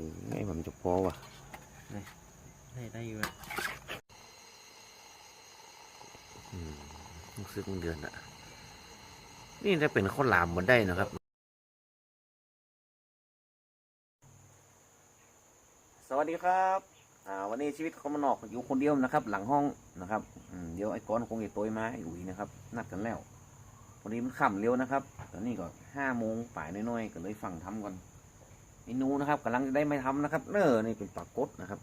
อไงผมจะพอว่ะได้ได้อยู่นะอืมรู้สึกมันเดือนอะนี่ถ้าเป็นข้าวหลามมันได้นะครับ สวัสดีครับอ่าวันนี้ชีวิตเขามานอกอยู่คนเดียวนะครับ หลังห้องนะครับอืมเดี๋ยวไอ้ก้อนคงจะโตยมาไอ้อุ๋ยนะครับนัดกันแล้ววันนี้มันค่ำเร็วนะครับ ตอนนี้ก็ห้าโมงป่ายน้อยๆก็เลยฟังทำก่อน เมนูนะครับกำลังจะได้ไม่ทำนะครับ เนอนี่เป็นปลากดนะครับ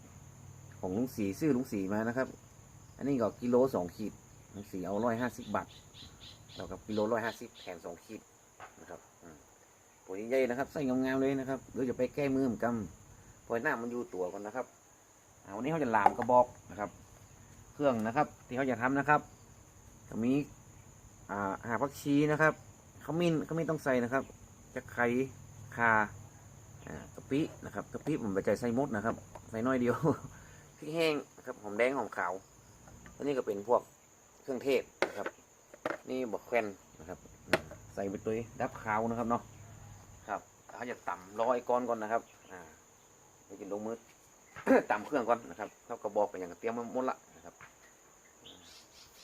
ของลุงสีซื้อลุงสีมานะครับ อันนี้ก็กิโลสองขีดลุงสีเอาร้อยห้าสิบบาทแล้วกับกิโลร้อยห้าสิบแถมสองขีดนะครับอืมปุ๋ยใหญ่นะครับใส่งามๆเลยนะครับเดี๋ยวจะไปแก้มือเหมือนกันปล่อยหน้ามันอยู่ตัวก่อนนะครับอ่าวันนี้เขาจะลามกระบอกนะครับ เครื่องนะครับ ที่เขาจะทำนะครับก็มีอ่าหาผักชีนะครับขมิ้นขมิ้นต้องใส่นะครับจะไข่คา กะปินะครับกะปิผมไปใจใส่หมดนะครับใส่น้อยเดียวพริกแห้งนะครับหอมแดงหอมขาวแล้วนี่ก็เป็นพวกเครื่องเทศนะครับ นี่บอกแควนนะครับอืมใส่ไปตัวดับขาวนะครับเนาะครับเขาจะต่ำรอไอ้ก้อนก่อนนะครับ อ่าเดี๋ยวจะลงมือต่ำเครื่องก่อนนะครับเขาก็บอกไปอย่างเตรียมมาหมดละนะครับ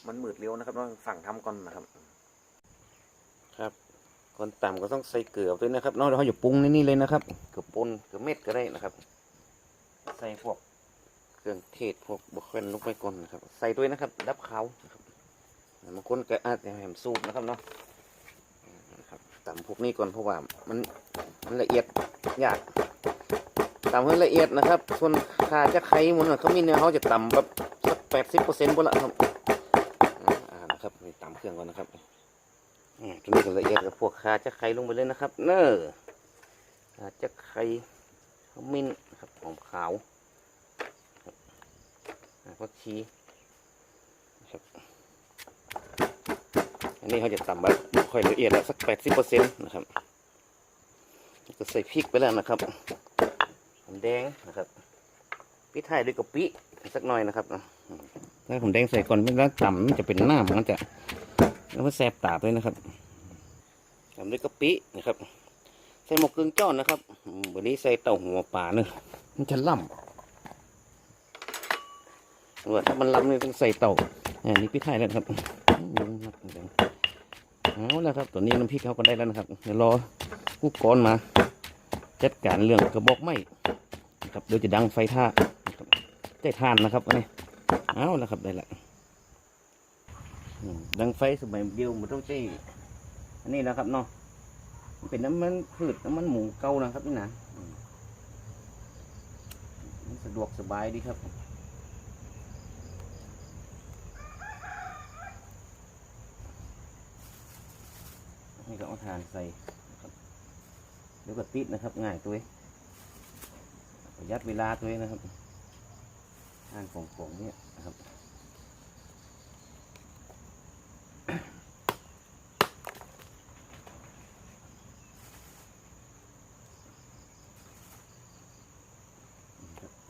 มันมืดเร็วนะครับต้องฝั่งทำก่อนนะครับครับ คนต่ำก็ต้องใส่เกลือด้วยนะครับนอกจากเขาอย่าปรุงในนี่เลยนะครับ เกลือป่นเกลือเม็ดก็ได้นะครับ ใส่พวกเครื่องเทศพวกบกเควนลงไปก่อนนะครับ ใส่ด้วยนะครับ ดับเขานะครับบางคนก็อาจจะแหมสูบนะครับเนาะครับต่ำพวกนี้ก่อนเพราะว่ามันมันละเอียดยากต่ำให้ละเอียดนะครับ ส่วนขาจะไข่หมันเขามีเนื้อเขาจะต่ำแบบสักแปดสิบเปอร์เซ็นต์พอละครับอ่านะครับนี่ตามเครื่องก่อนนะครับ ตัวนี้ก็ละเอียดกับพวกขาจะไข่ลงไปเลยนะครับ เนอขาจะไข่ขมิ้นครับหอมขาวครับอ่าผักชีครับอันนี้เขาจะตำแบบค่อยละเอียดแล้วสักแปดสิบเปอร์เซ็นต์นะครับก็ใส่พริกไปแล้วนะครับหอมแดงนะครับพริกไทยด้วยกะปิสักหน่อยนะครับถ้าผมแดงใส่ก่อนไม่แล้วต่ำจะเป็นหน้ามันจะ แล้วมันแสบตาด้วยนะครับตามด้วยกะปินะครับ ใส่หมกกึ่งจ้อนนะครับวันนี้ใส่เต้าหัวป่าเนอะมันจะล่ำว่าถ้ามันล่ำเนี่ยต้องใส่เต้าอันนี้พี่ไทยแล้วครับเอาแล้วครับตัวนี้น้ำพริกเขาก็ได้แล้วนะครับเดี๋ยวรอกู้ก้อนมา จัดการเรื่องกระบอกไม้นะครับเดี๋ยวจะดังไฟท่าได้ทานนะครับอันนี้เอาแล้วครับได้ละ ดังไฟสมัยเดียวมันต้องใช้อันนี้นะครับเนาะเป็นน้ำมันพืชน้ำมันหมูเก่านะครับนี่นะสะดวกสบายดีครับนี่ก็เอาทานใส่เดี๋ยวก็ติดนะครับง่ายตัวเองประหยัดเวลาตัวเองนะครับทานของของเนี่ยนะครับ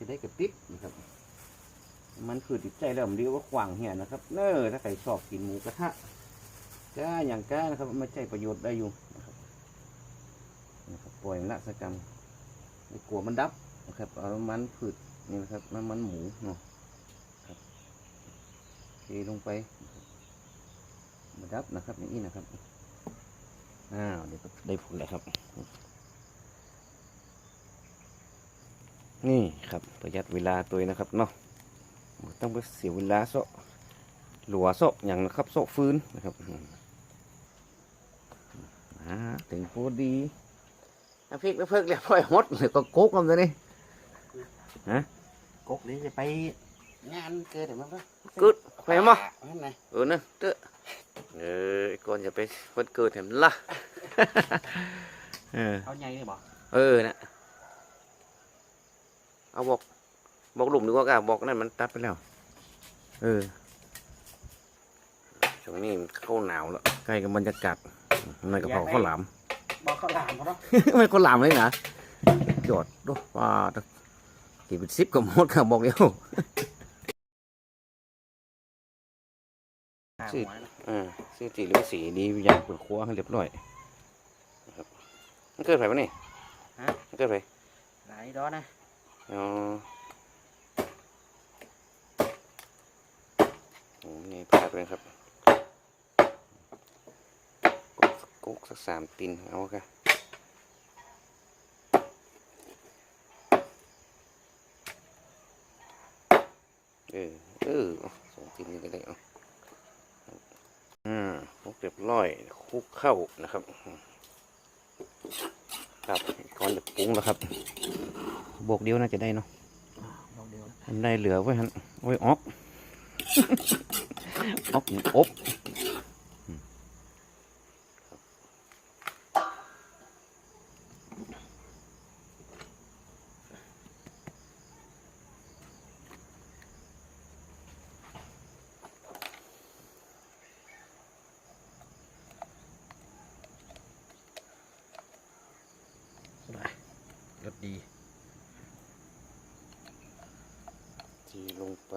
ได้กระติบนะครับ มันคือติดใจแล้วผมเรียกว่าขวางเหียนะครับ เนอถ้าใครชอบกินหมูกระทะก้าอย่างก้านะครับไม่ใช่ประโยชน์ได้อยู่นะครับนะครับปล่อยมันละสกรรมไม่กลัวมันดับนะครับเอามันพืชนี่นะครับน้ำมันหมูเนาะเทลงไปมาดับนะครับอย่างนี้นะครับอ้าวเดี๋ยวได้ผลแล้วครับ นี่ครับประหยัดเวลาตัวเองนะครับเนาะบ่ต้องไปเสียเวลาโซะหลัวโซะอย่างนะครับโซะฟื้นนะครับอืมอ่าถึงพอดีน้ำพริกน้ำเพิกเรียบร้อยหมดเลยก็โกกกันเลยนี่กกนี้จะไปงานเกิดเดี๋ยวมันก็กึดไปมั้งนั่นไงเออนะเตอะเออไอ้ก่อนจะไปวันเกิดเห็นละเออเขาใหญ่เลยบอกเออนะ เอาบอก บอกหลุมดีกว่ากะบอกนั่นมันตัดไปแล้ว เออช่วงนี้มันเข้าหนาวแล้วใกล้กับบรรยากาศในกระเพราข้าวหลามบอกเขาหลามเขาเนาะ ไม่ข้าวหลามเลยนะจอดดูว่ากี่เป็นซิปกับมดค่ะบอกเดียวสิอ่าซื้อจีหรือสีดีอย่างเปิดครัวให้เรียบร้อยนะครับมันเกิดไปปะนี่ฮะมันเกิดไปมหลายดอกนะ อ๋อโอ้นี่พลาดเลยครับกกสักกุ๊กสักสามตินเอาค่ะเออเออสองตินนี่ก็ได้เอาอืมคลุกเรียบร้อยคุกเข้านะครับ ครับก่อนจะปรุงแล้วครับ บวกเดียวน่าจะได้เนาะดอกเดียวนะมันได้เหลือไว้หันไว้ออกออกอบ งไป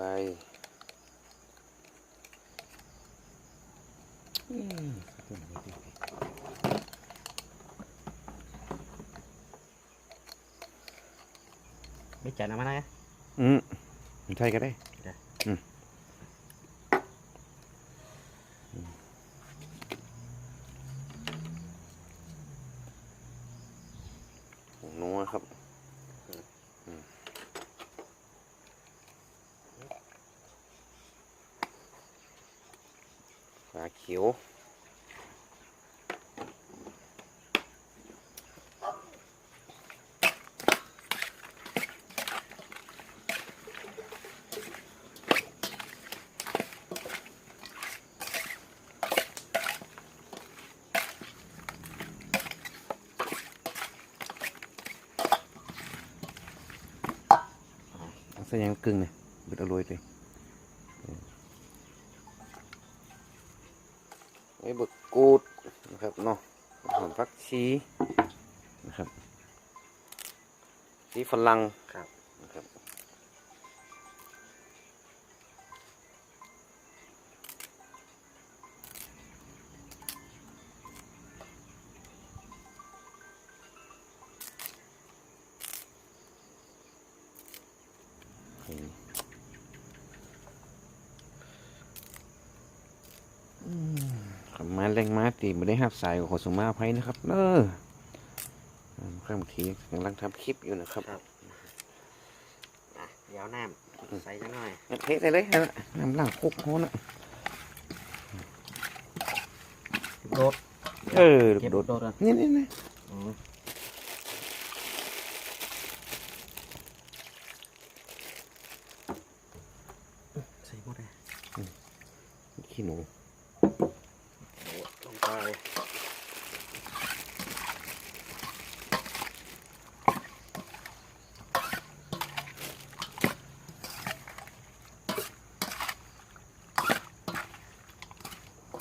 อืมไม่จ่ายน้ำมันนะอืมใช่ก็ได้ได้อืมผงนัวครับอืมฝาเขียว เส่ยังกึ่งเนี่ยบิดอร่อยเลยไว้บึกกูดนะครับเนาะหอมฟักชีนะครับชีฝรั่ง ครับ นะครับนี่อืมขับ มาแรงมาตีไม่ได้หับสายของขอสมมาอภัยนะครับเอออ่าข้างทีกำลังทำคลิปอยู่นะครับครับอะเดี๋ยวน้ำใส่จังหน่อยเทใส่เลยนั่นน่ะน้ำล้างคุกโหน่ะโดดเออเก็บโดดโดดอะนี่นี่นี่อืมใส่หมดเลยขี้หนูโด ดลงไป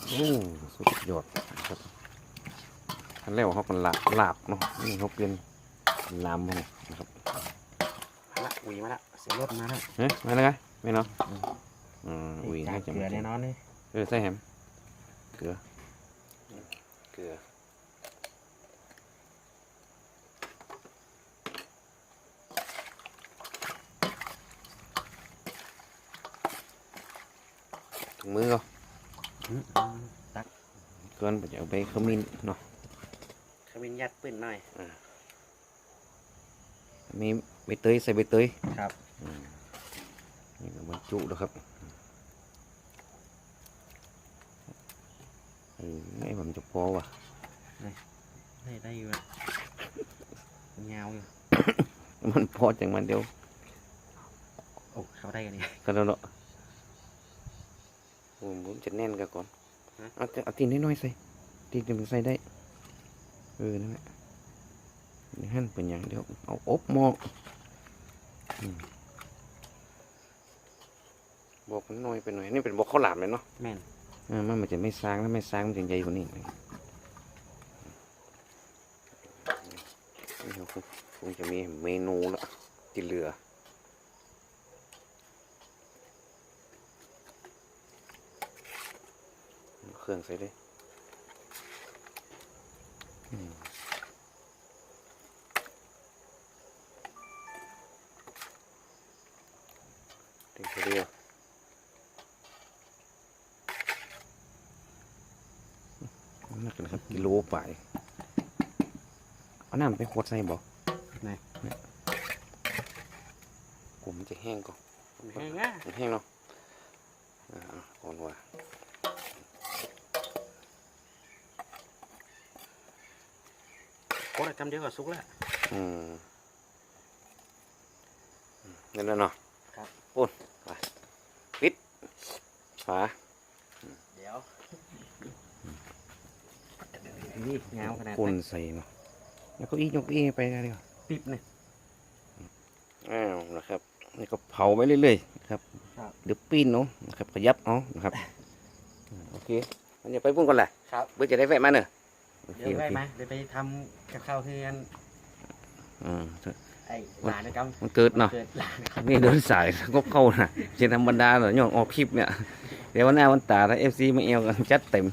โอ้สุดยอดนะครับทันแล้วเขากันลาบลาบเนาะนี่เขาเป็นลามมันนะครับมาละอุยมาละเสียรถมาละเฮ้ยมาเลยไงไม่เนาะอืมอุ้ยจาน่ากจะเกลือแน่นอนเลยเออใส่แฮมเกลือเกลือถุง มือก็อืมอืมตักเกินไปจะเอาไปขมิ้นเนาะขมิ้นยัดปืนหน่อยมีใบเตยใส่ใบเตยครับอืมนี่ก็บรรจุแล้วครับเออไม่ผมจะพอว่ะได้ได้อยู่อะเงาอยู่มันพอจังมันเดียวโอ้เข้าได้กันนี่ก็แล้วเนาะ ผมผมจะแน่นกันก่อนฮะเอาแต่เอาตีนน้อยๆใส่ตีนจะมันใส่ได้เออนั่นแหละนี่หั่นเป็นอย่างเดียวเอาอบหม้ออืมบอกมันน้อยไปหน่อยนี่เป็นบอกข้าวหลามเลยเนาะแม่นอ่ามันมันจะไม่ซางถ้าไม่ซางมันจะใหญ่กว่านี้นี่เราคงคงจะมีเมนูละที่เหลือ รื่องใส่เลยติดเรียวนักนครับกิโลไปเอาน้ำไปขวดใส่บ่ไหนผมจะแห้งก่อนแห้งนะแห้งเนาะอ่าก่อนว่า โคตรจำเดียวกับซุกแล้วอืมนั่นแล้วเนาะครับปุ่นไปปิดฝาเดี๋ยวนี่เงาขนาดปุ่นใส่เนาะแล้วก็อียกอีไปได้ดีกว่าติดเนี่ยอ้าวนะครับนี่ก็เผาไปเรื่อยๆนะครับครับเดี๋ยวปีนเนาะนะครับขยับเอานะครับอ่าโอเคมันจะไปปุ่นก่อนแหละครับเพื่อจะได้แวะมาเนอะโอ เคเดี๋ยวโอไปเคไหมเดี๋ยวไปทำกับข้าวเพื่อนอ่า ไอ้หลานนะครับมันเกิดเนาะ เกิดหลานนะครับนี่เดินสายก็เข้านะเช่นธรรมดาเหรอย่องออกคลิปเนี่ย เดี๋ยววันหน้าวันตาถ้าเอฟซีมาเอวกันจัดเต็ม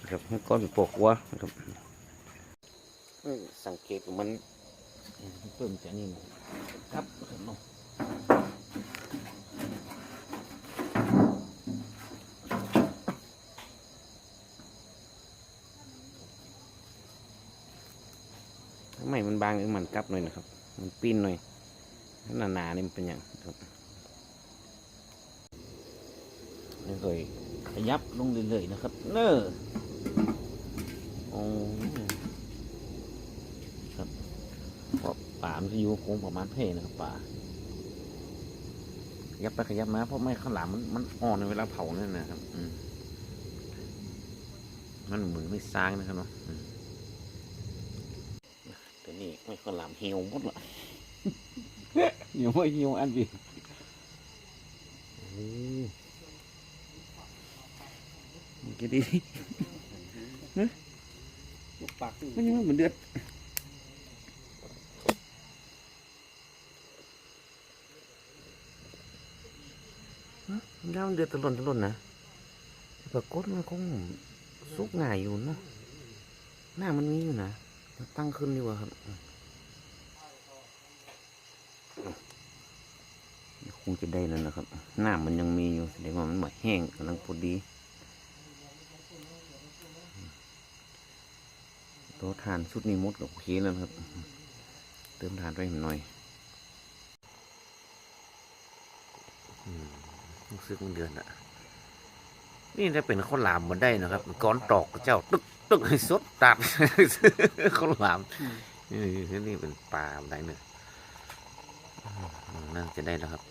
นะครับให้ก้อนเป็นปกวัวนะครับอืมสังเกตว่ามันเพิ่มจากนี่นะครับเนาะ มันบางหรือมันกลับหน่อยนะครับ มันปิ้นหน่อยหนาหนานี่มันเป็นอย่างนี่เคยขยับลงเรื่อยๆนะครับ เนอโอ้ครับเพราะป่ามันจะอยู่คงประมาณเพนะครับป่าขยับไปขยับมาเพราะไม่ข้างหลังมันมันอ่อนในเวลาเผาเนั่นนะครับ อืมมันเหมือนไม่ซางนะครับเนาะ อืมแต่นี่ไม่ข้างหลังเหี่ยวหมดละเหี่ยวไม่เหี่ยวอันบีโอ้มันก็ดีลูกปากมันยังเหมือนเดือดฮะมันย่างเดือดตะล่นตะล่นนะแต่ปรากฏมันคงสุกง่ายอยู่เนาะหน้ามันมีอยู่นะ ตั้งขึ้นดีกว่าครับ งจะได้แล้วนะครับ หน้ามันยังมีอยู่แสดงว่ามันหมดแห้งกำลังพอดีตัวทานชุดนี้หมดกับโอเคแล้วนะครับ เติมทานไปหน่อยอืมรู้สึกมันเดือนอะนี่ถ้าเป็นข้าวหลามมันได้นะครับก้อนตอกเจ้า ตึกตึกให้สดตัดข้าวหลามนี่นี่เป็นปลาอะไรเนี่ยอืมน่าจะได้แล้วครับ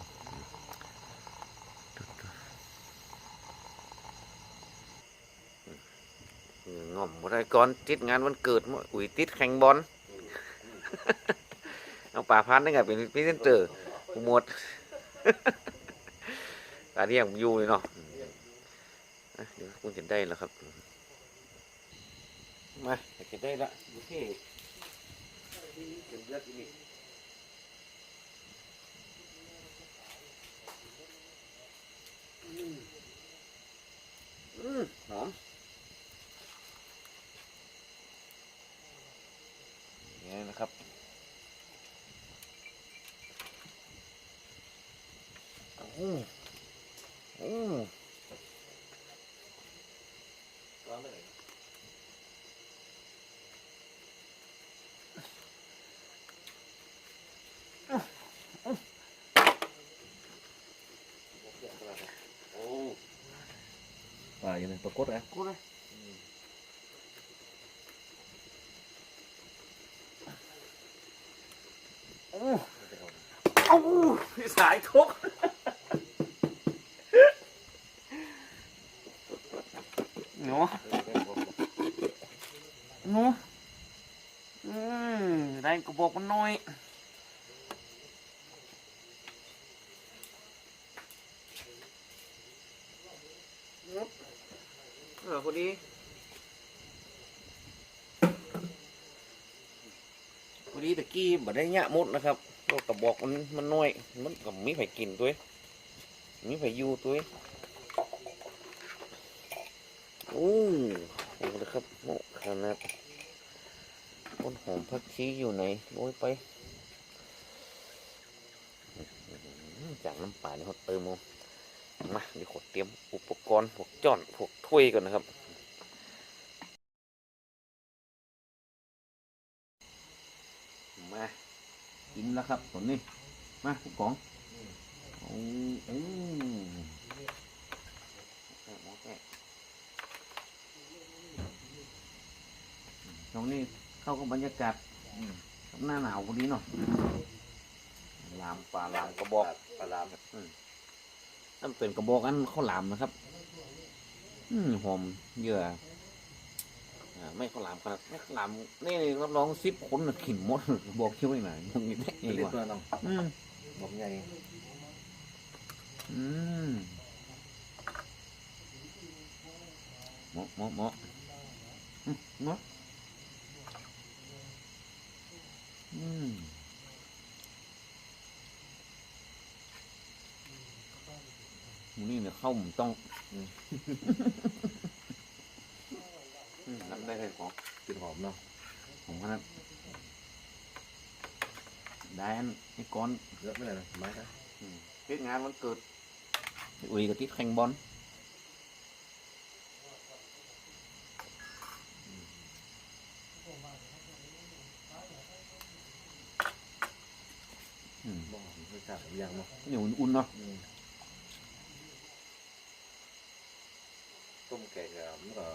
งอมบ่ได้ก่อนติดงานวันเกิดมั้งอุ้ยติดแข่งบอลเอาป่าพันธุ์ได้ไงเป็นพรีเซนเตอร์กูหมดตาที่ยังอยู่เลยเนาะอะเดี๋ยวคุณจะได้แล้วครับ มาจะได้ละโอเคเก็บเลือดอีกนี่อืมหอม นี่นะครับ โอ้โอ้ป่าอยู่ในปรากฏอะกูเลย เอ้าสายทุกเนาะเนาะอืมได้กระบอกมันน้อย เออพอดีีตะกี้บ่ได้ยะมุดนะครับก็กระบอกมันมันน้อย มันก็มีไผกินตัวเองมีไผอยู่ตัวเองโอ้โหนะครับโอ้ขนาดต้นหอมผักชีอยู่ไหนโรยไว้อจากน้ำปลาเนี่ยเขาเติมเอามาเดี๋ยวขอเตรียมอุปกรณ์พวกจ้อนพวกถ้วยก่อนนะครับ มา กินแล้วครับตอนนี้ มาผู้กองโอ้โอ้แกะหม้อแกะตรงนี้เข้ากับบรรยากาศหน้าหนาวพอดีเนาะลามปลาลามกระบอกปลาลามนั่นเป็นกระบอกอันข้าวหลามนะครับ อืมหอมเหยื่ออ่า ไม่ข้าวหลามครับไม่ข้าวหลามนี่รับรองซิปคนน่ะขินหมดบอกเคี้ยวไม่หนามึงนี่แม่เล็เองกว่ะตัวน้องอืมผมใหญ่อืมเหมาะเหมาะเหมาะอืมเหมาะอืมหมูนี่เนี่ยเข้าหมูต้อง อืมรับได้เลยของกลินหอมเนาะของขนาดได้อันไอ้ก้อนเยอะไม่เลยนะไม้ครับเฮ็ดงานวันเกิดอุ้ยกับติดแข่งบอลอืมบ้องรสชาติอย่างเนาะเหนียวอุ่นๆเนาะ ต้มแกงกับมันก็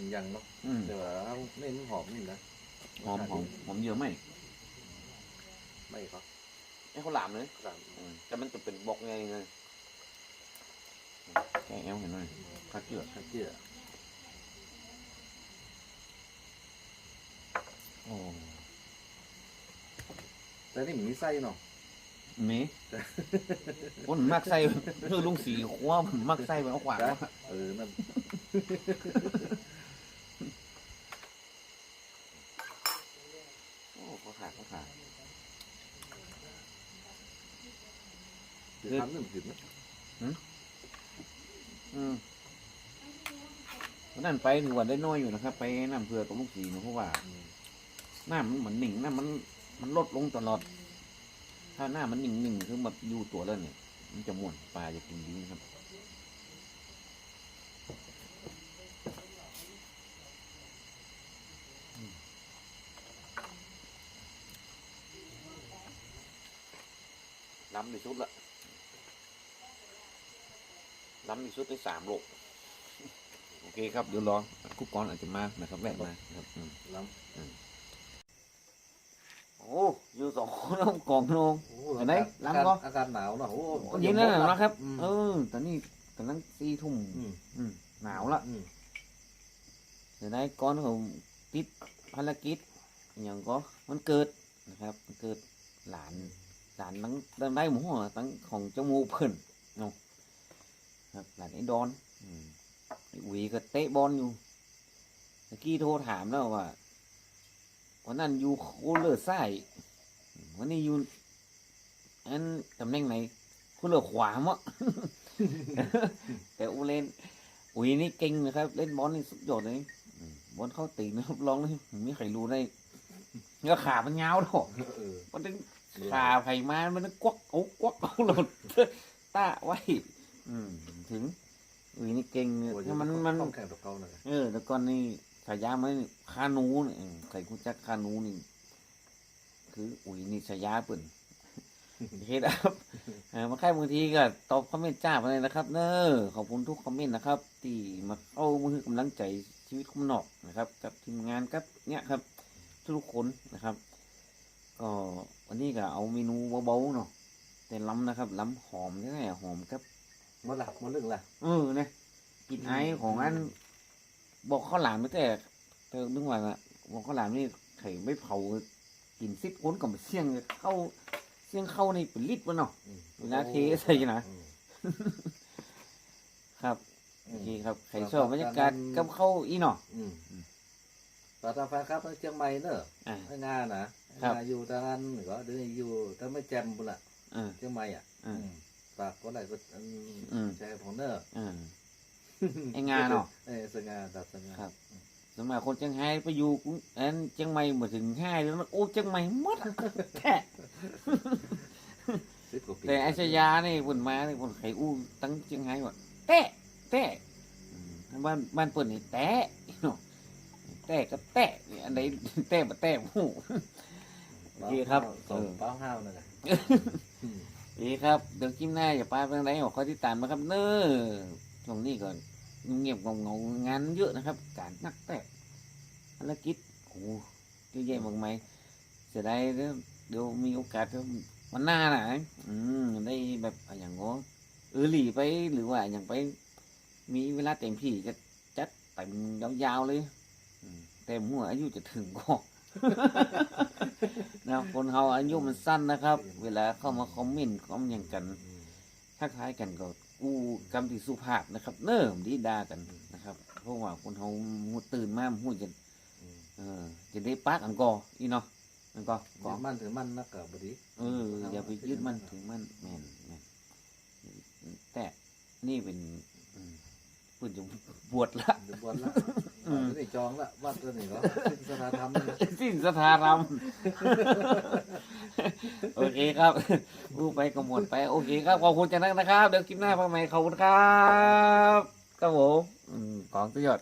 ทำยังเนาะอืมแต่ว่าไม่มันหอมนี่นะหอมหอมหอมเยอะไหมไม่ครับไอ้ข้าวหลามเลยครับอืมแต่มันจะเป็นบอกไงไงแกเอวเห็นไหมข้าวเจือข้าวเจี๊ยโอ้แต่นี่มันมีไส้เนาะเมคนมักใส่คือลุงสีขว้าผมมักใส่ไปเอาขวางว่าเออนั่น โอ้เขาขาดเขาขาด คือ ทำนึ่งถึงนะอืมวันนั้นไปถือว่าได้น้อยอยู่นะครับ ไปน้ำเพื่อตรงลูกสีนะเพราะว่าหน้ามันเหมือนหนิ่งหน้ามันมันลดลงตลอด ถ้าหน้ามันหนิ่งหนิ่งคือแบบอยู่ตัวแล้วเนี่ย มันจะม่วนปลาจะกินดีนะครับล้ำที่สุดละ ล้ำที่สุดได้สามโลโอเคครับ เดี๋ยวรอคุกกรอาจจะมานะครับแวะมานะครับอืมล้โอ้อยู่สองคนเอากล่องนองำโอ้เห็นไหมล้ำก็ อากาศหนาวเนาะโอ้เย็นแล้วนะครับอืมเออตอนนี้กำลังสี่ทุ่มอืมอืมหนาวละอืมเดี๋ยวได้ก้อนของติดภารกิจอหย่างก็มันเกิดนะครับมันเกิดหลานหลานตั้งตั้งได้หมูหัวตั้งของเจ้าหมูเพิ่นเนาะครับ หลานไอ้ดอนอืมไอ้อุ๋ยก็เตะบอลอยู่เมื่อกี้โทรถามแล้วว่าวันนั้นอยู่โคเลอร์ซ้ายวันนี้อยู่อันตำแหน่งไหนโคเลอร์ขวามะแต่อูเล่นอุ๋ยนี่เก่งนะครับ เล่นบอลนี่สุดยอดเลยอืมบอลเข้าตีนะครับลองเลยไม่มีใครรู้ได้เนื้อขามันยาวหรอกเออมันถึงขาไผ่มามันต้องกวักเอากวักเอาหลดตาไว้ อืม ถึงอุ๋ยนี่เก่งเนี่ยโอ้ยถ้ามันมัน ต้องแข่งกับเขาหน่อยเออแต่ก่อนนี่ฉายามันคานูเนี่ยอืมใครกูจักคานูนี่ คือ อุ๋ยนี่ฉายาเปิ่นเฮ็ดครับเออมาใครบางทีก็ตอบคอมเมนต์จ้าไปเลยนะครับ เนอขอบคุณทุกคอมเมนต์นะครับ ที่มาเข้ามืออกำลังใจชีวิตคุณนอกนะครับ กับทีมงานกับเนี่ยครับ ทุกๆคนนะครับ ก็วันนี้ก็เอาเมนูเบาๆเนาะแต่ล้ำนะครับล้ำหอมแน่ๆหอมครับ หมดละหมดเรื่องละเออเนี่ยกลินไอของอัน บอกข้าวหลามไม่แต่เธอนึกว่าอะบอกข้าวหลามนี่ไข่ไม่เผากินซิปคนกับเสี่ยงเข้าเสี่ยงเข้าในเป็นลิตรวะเนาะอืมเวลาเทใส่นะอืมครับอืโอมเคครับใครชอบบรรยากาศกับเข้าวอีเนาะอืมอืมปลาตาแฟนครับเชียงใหม่เนอะอ่าให้งานนะครับงานอยู่ทางนั้นหรือว่าเดี๋ยวนี้อยู่ถ้าไม่แจมบุญละอ่าเชียงใหม่อะอ่าอืม ฝากคนไหนก็อืมอืม แชร์ของเนอะอ่าไอ้งานเนาะเออสงานดับสงานครับสมัยคนเชียงไฮ้ไปอยู่กรุงอันเชียงใหม่มาถึงห้าแล้วนะโอ้เชียงใหม่หมดแค่สิบกว่าปีแต่ไอ้ชยานี่เพิ่นมานี่เพิ่นไขอู้ตั้งเชียงไฮ้ว่าแตะแตะอืมบ้านบ้านเพิ่นนี่แตะเนาะแตะกับแตะนี่อันใดแตะบ่แตะฮู้โอเคครับสองเป้าห้าวนั่นแหละ ดีครับ เดี๋ยวคลิปหน้าอย่าไปเรื่องใดขอข้อที่ตามนะครับ เน้อตรงนี้ก่อนเงียบๆเงงานเยอะนะครับ การนักแตะภารกิจโอ้เยอะแยะมากมายเสียดายเดี๋ยวเดี๋ยวมีโอกาสววันหน้าน่ะอืมได้แบบอย่างงอเออหลีไปหรือว่าอย่างไป มีเวลาเต็มที่จะจัดเต็มยาวๆเลยเต็มหัวอายุจะถึงก็ นะคนเราอายุมันสั้นนะครับ เวลาเข้ามาคอมเมนต์คอมอย่างกันทักทายกันก็อู้กำที่สุภาพนะครับ เนิ่มดีดากันนะครับ เพราะว่าคนเราหูตื่นมาหูจะเออจะได้ปากอังกออีเนาะอังกอถืกออมันถือมันนักกับบดีเอออย่าไปยึดมันถึงมันแม่นแม่นแต่นี่เป็นอืมพูดจะบวชละเดือบอลละ อืมไม่ได้จองละวัดตัวนี้เหรอสถานธรรมนี่สิ้นสถารม โอเคครับพูดไปก็หมดไป โอเคครับ ขอบคุณจังนักนะครับ เดี๋ยวคลิปหน้าพบใหม่ขอบคุณครับครับผมอืมของตัวยอด